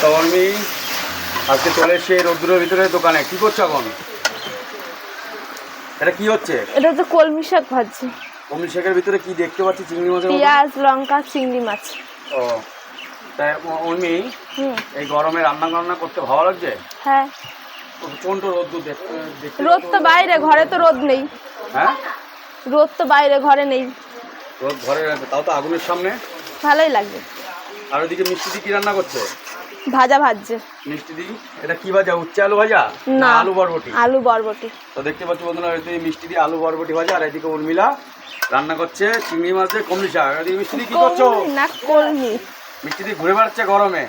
তো আমি আজকে চলে এসে রোদ্দুরের ভিতরে দোকানে। কি করছ এখন? এটা কি হচ্ছে? এটা হচ্ছে কলমি শাক ভাজছি। অমনি শেখের ভিতরে কি দেখতে পাচ্ছি? চিংড়ি মতো? পেঁয়াজ লঙ্কা চিংড়ি মাছ। ও তাই এই গরমে রান্না বান্না করতে ভালো লাগছে? হ্যাঁ। প্রচণ্ড রোদ্দুর রোদ তো বাইরে ঘরে তো রোদ নেই। হ্যাঁ? রোদ তো বাইরে ঘরে নেই। রোদ ঘরে তাও তো আগুনের সামনে? ভালোই লাগবে। আর ওদিকে মিষ্টি কি রান্না করছে? ভাজা ভাজছে। মিষ্টি দি এটা কি ভাজা? উচ্চে আলু ভাজা? না। আলু বরবটি? আলু বরবটি। তো দেখতে পাচ্ছি বন্ধুরা এদিকে মিষ্টি দিয়ে আলু বরবটি ভাজা আর এদিকে উর্মিলা রান্না করছে চিংড়ি মাছ দিয়ে কমলি শাক এদিকে মিষ্টি দি কি করছ? না কলমি। মিষ্টি দি ঘুরে বেড়াচ্ছে গরমে।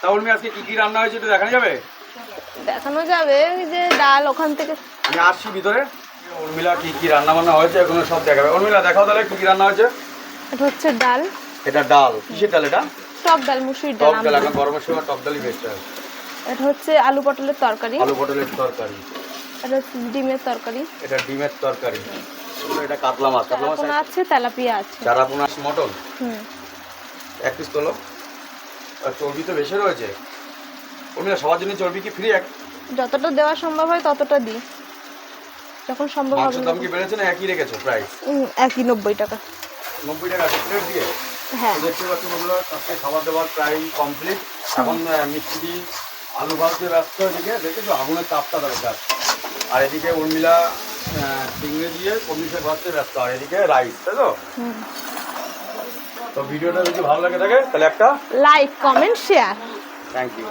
তা উর্মি আজকে কি কি রান্না হয়েছে একটু দেখানো যাবে? দেখানো যাবে যে ডাল ওখান থেকে। আমি আসছি ভিতরে। উর্মিলা কি কি রান্না বান্না হয়েছে এগুলো সব দেখাবে। উর্মিলা দেখাও তাহলে কি কি রান্না হয়েছে। এটা হচ্ছে ডাল। এটা ডাল। কিসের ডাল এটা? টক ডাল মুসুরির টক ডাল ডাল আমড়া। এখন গরমের সময় টক ডালই বেস্ট হয়। এটা হচ্ছে আলু পটলের তরকারি। আলু পটলের তরকারি। এটা ডিমের তরকারি। এটা ডিমের তরকারি। এটা কাতলা মাছ কাতলা মাছ চারাপোনা আছে তেলাপিয়া আছে। চারাপোনা মটন? হুম। এক পিস তোলো। আর চর্বি তো বেশি রয়েছে। উর্মিলা সবার জন্য চর্বি কি ফ্রি এক? যতটা দেওয়া সম্ভব হয় ততটা দিই। যখন সম্ভব হবে মাংসের দাম কি বেড়েছে না একই রেখেছো? প্রাইস একই নব্বই টাকা। নব্বই টাকা আছে প্লেট দিয়ে? হ্যাঁ। তো দেখতে পাচ্ছি বন্ধুরা আজকে খাবার দাবার প্রায় কমপ্লিট এখন মিস্ত্রি আলু ভাজতে ব্যস্ত এদিকে আগুনের তাপটা দরকার। আর এদিকে উর্মিলা আহ, চিংড়ি দিয়ে কমিশন ভাজতে ব্যস্ত আর এদিকে রাইস তাই তো? তো ভিডিওটা যদি ভালো লাগে থাকে তাহলে একটা like comment share thank you